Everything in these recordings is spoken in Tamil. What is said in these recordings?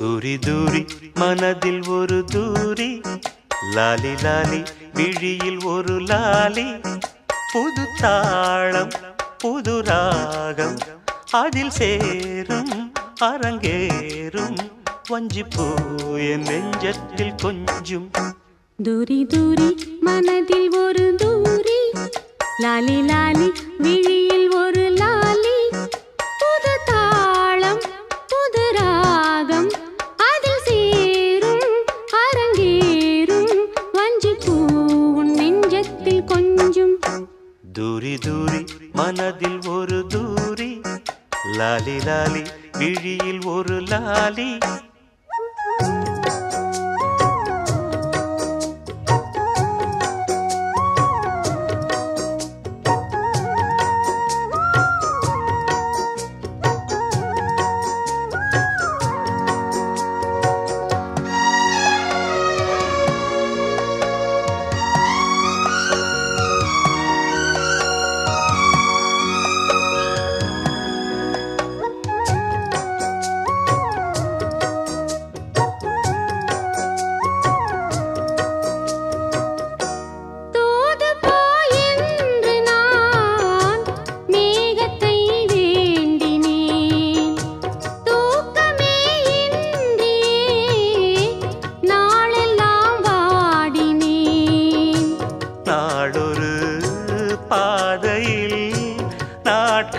தூரி தூரி மனதில் ஒரு தூரி. லாலி லாலி விழியில் ஒரு லாலி. புது தாளம் புது ராகம். அதில் சேரும் அரங்கேறும். வஞ்சி போய நெஞ்சத்தில் கொஞ்சம். தூரி தூரி மனதில் ஒரு தூரி. லாலி லாலி விழி லாலி லாலி விழியில் ஒரு லாலி.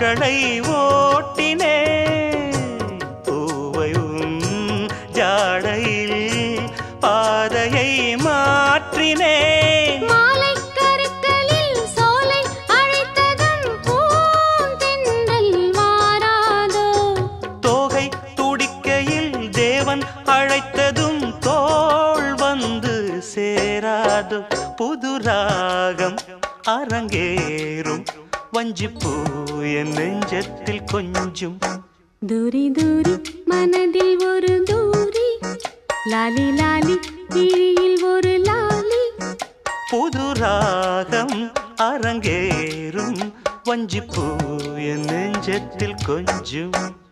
நாட்களை ஓட்டினே பூவையும் ஜாடையில் பாதையை சோலை அழைத்ததும் பூந்தென்றல் வாராதோ. தோகை துடிக்கையில் தேவன் அழைத்ததும் தோள் வந்து சேராது. புது ராகம் அரங்கேறும் வஞ்சிப்பூ என் நெஞ்சத்தில் கொஞ்சும். தூரி தூரி மனதில் ஒரு தூரி. லாலி லாலி விழியில் ஒரு லாலி. புது ராகம் அரங்கேறும். வஞ்சிப்பூ என் நெஞ்சத்தில் கொஞ்சும்.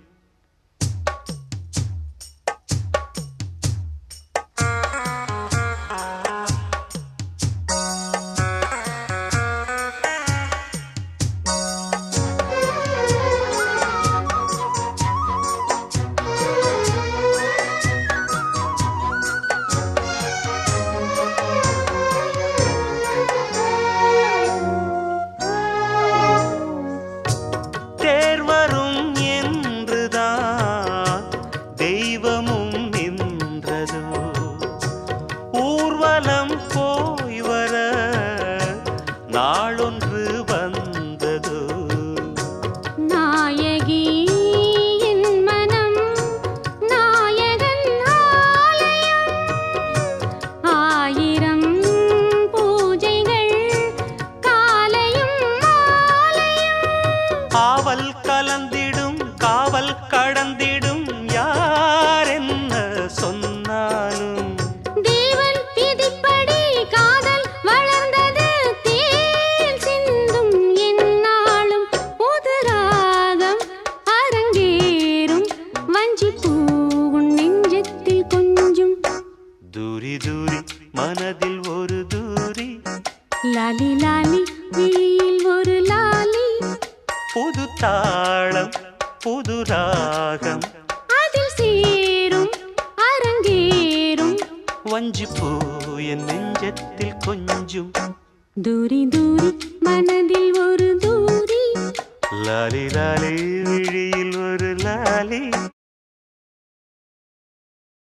நாளொன்று வந்ததோ. நாயகி மனம் நாயகன் ஆயிரம் பூஜைகள் காலையும் மாலையும். ஆவல் லாலி லாலி விழியில் ஒரு லாலி. புது தாளம் புது ராகம். அதில் சேரும் அரங்கேறும். வஞ்சிப்பூ என் நெஞ்சத்தில் கொஞ்சும். தூரி தூரி